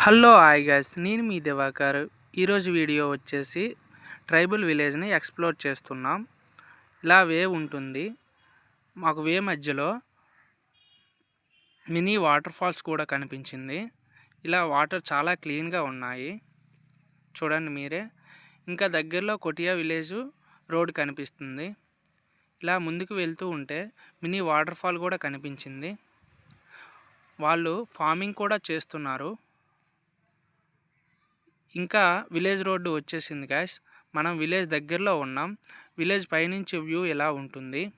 Hello hi guys నేను మీ దివాకర్. ఈరోజు video వచ్చేసి ట్రైబల్ విలేజ్ని ఎక్స్ప్లోర్ చేస్తున్నాం. ఇలా వే ఉంటుంది. మాకు వే మధ్యలో మినీ వాటర్ ఫాల్స్ కూడా కనిపించింది. ఇలా వాటర్ చాలా క్లీన్గా ఉన్నాయి. చూడండి మీరే. ఇంకా దగ్గరలో కొటియా విలేజ్ రోడ్ కనిపిస్తుంది. ఇలా ముందుకు వెళ్తూ ఉంటే మినీ వాటర్ ఫాల్ కూడా కనిపించింది. వాళ్ళు ఫార్మింగ్ కూడా చేస్తున్నారు. ఇంకా విలేజ్ రోడ్డు వచ్చేసింది గ్యాస్ మనం విలేజ్ దగ్గరలో ఉన్నాం. విలేజ్ పైనుంచి వ్యూ ఎలా ఉంటుంది?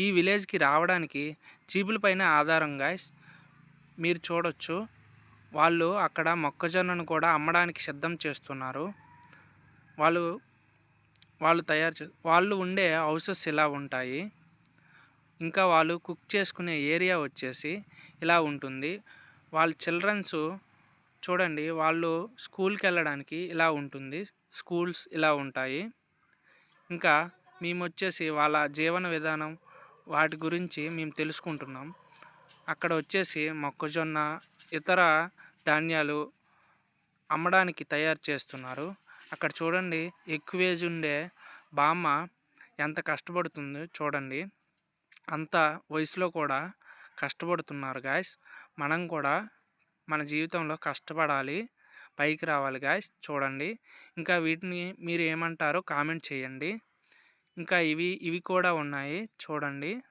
ఈ విలేజ్కి రావడానికి జీపుల పైన ఆధారం గాయస్ మీరు చూడొచ్చు. వాళ్ళు అక్కడ మొక్కజొన్నను కూడా అమ్మడానికి సిద్ధం చేస్తున్నారు. వాళ్ళు వాళ్ళు తయారు చే వాళ్ళు ఉండే హౌసెస్ ఇలా ఉంటాయి. ఇంకా వాళ్ళు కుక్ చేసుకునే ఏరియా వచ్చేసి ఇలా ఉంటుంది. వాళ్ళ చిల్డ్రన్స్ చూడండి వాళ్ళు స్కూల్కి వెళ్ళడానికి ఇలా ఉంటుంది. స్కూల్స్ ఇలా ఉంటాయి. ఇంకా మేము వచ్చేసి వాళ్ళ జీవన విధానం వాటి గురించి మేము తెలుసుకుంటున్నాం. అక్కడ వచ్చేసి మొక్కజొన్న ఇతర ధాన్యాలు అమ్మడానికి తయారు చేస్తున్నారు. అక్కడ చూడండి ఎక్కువ ఏజ్ ఉండే బామ్మ ఎంత కష్టపడుతుందో చూడండి. అంత వయసులో కూడా కష్టపడుతున్నారు గాయస్ మనం కూడా మన జీవితంలో కష్టపడాలి. పైకి రావాలి గాయస్. చూడండి. ఇంకా వీటిని మీరు ఏమంటారో కామెంట్ చేయండి. ఇంకా ఇవి ఇవి కూడా ఉన్నాయి. చూడండి.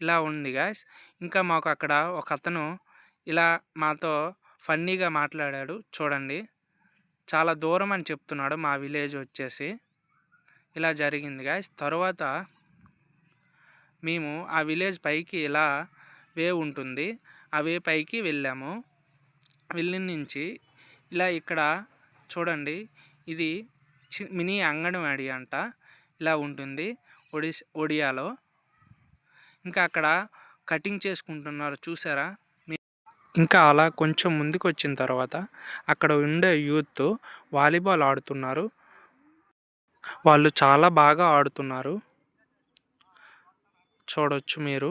ఇలా ఉంది గాయస్. ఇంకా మాకు అక్కడ ఒక అతను ఇలా మాతో ఫన్నీగా మాట్లాడాడు. చూడండి. చాలా దూరం అని చెప్తున్నాడు. మా విలేజ్ వచ్చేసి. ఇలా జరిగింది గాయస్. తర్వాత మేము ఆ విలేజ్ పైకి ఇలా వే ఉంటుంది. అవే పైకి వెళ్ళాము. వెళ్ళిన నుంచి ఇలా ఇక్కడ చూడండి ఇది మినీ అంగన్వాడీ అంట. ఇలా ఉంటుంది ఒడిస్ ఒడియాలో. ఇంకా అక్కడ కటింగ్ చేసుకుంటున్నారు చూసారా? ఇంకా అలా కొంచెం ముందుకు వచ్చిన తర్వాత అక్కడ ఉండే యూత్ వాలీబాల్ ఆడుతున్నారు. వాళ్ళు చాలా బాగా ఆడుతున్నారు. చూడవచ్చు మీరు.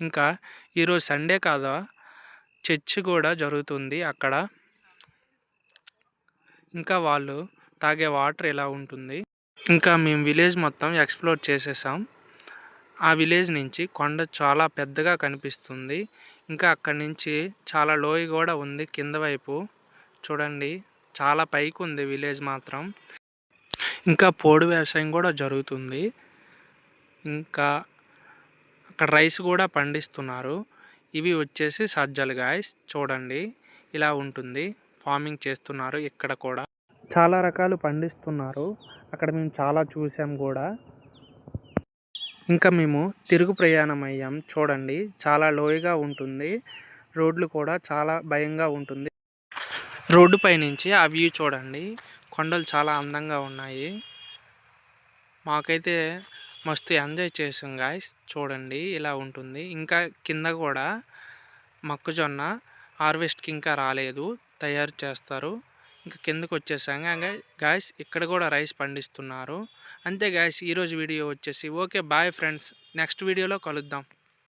ఇంకా ఈరోజు సండే కాదా? చర్చ్ కూడా జరుగుతుంది అక్కడ. ఇంకా వాళ్ళు తాగే వాటర్ ఎలా ఉంటుంది? ఇంకా మేము విలేజ్ మొత్తం ఎక్స్ప్లోర్ చేసేసాం. ఆ విలేజ్ నుంచి కొండ చాలా పెద్దగా కనిపిస్తుంది. ఇంకా అక్కడి నుంచి చాలా లోయ కూడా ఉంది కింద వైపు. చూడండి చాలా పైకి ఉంది విలేజ్ మాత్రం. ఇంకా పోడు వ్యవసాయం కూడా జరుగుతుంది. ఇంకా అక్కడ రైస్ కూడా పండిస్తున్నారు. ఇవి వచ్చేసి సజ్జలు గాయస్. చూడండి ఇలా ఉంటుంది. ఫార్మింగ్ చేస్తున్నారు ఇక్కడ కూడా. చాలా రకాలు పండిస్తున్నారు. అక్కడ మేము చాలా చూసాం కూడా. ఇంకా మేము తిరుగు ప్రయాణం అయ్యాం. చూడండి చాలా లోయగా ఉంటుంది. రోడ్లు కూడా చాలా భయంగా ఉంటుంది. రోడ్డు పైనుంచి ఆ వ్యూ చూడండి. కొండలు చాలా అందంగా ఉన్నాయి. మాకైతే మస్తు ఎంజాయ్ చేసాం గాయస్. చూడండి ఇలా ఉంటుంది. ఇంకా కింద కూడా మొక్కజొన్న హార్వెస్ట్కి ఇంకా రాలేదు. తయారు చేస్తారు. ఇంకా కిందకు వచ్చేసాం. గాయస్ ఇక్కడ కూడా రైస్ పండిస్తున్నారు. అంతే గాయస్ ఈరోజు వీడియో వచ్చేసి. Okay bye friends. నెక్స్ట్ వీడియోలో కలుద్దాం.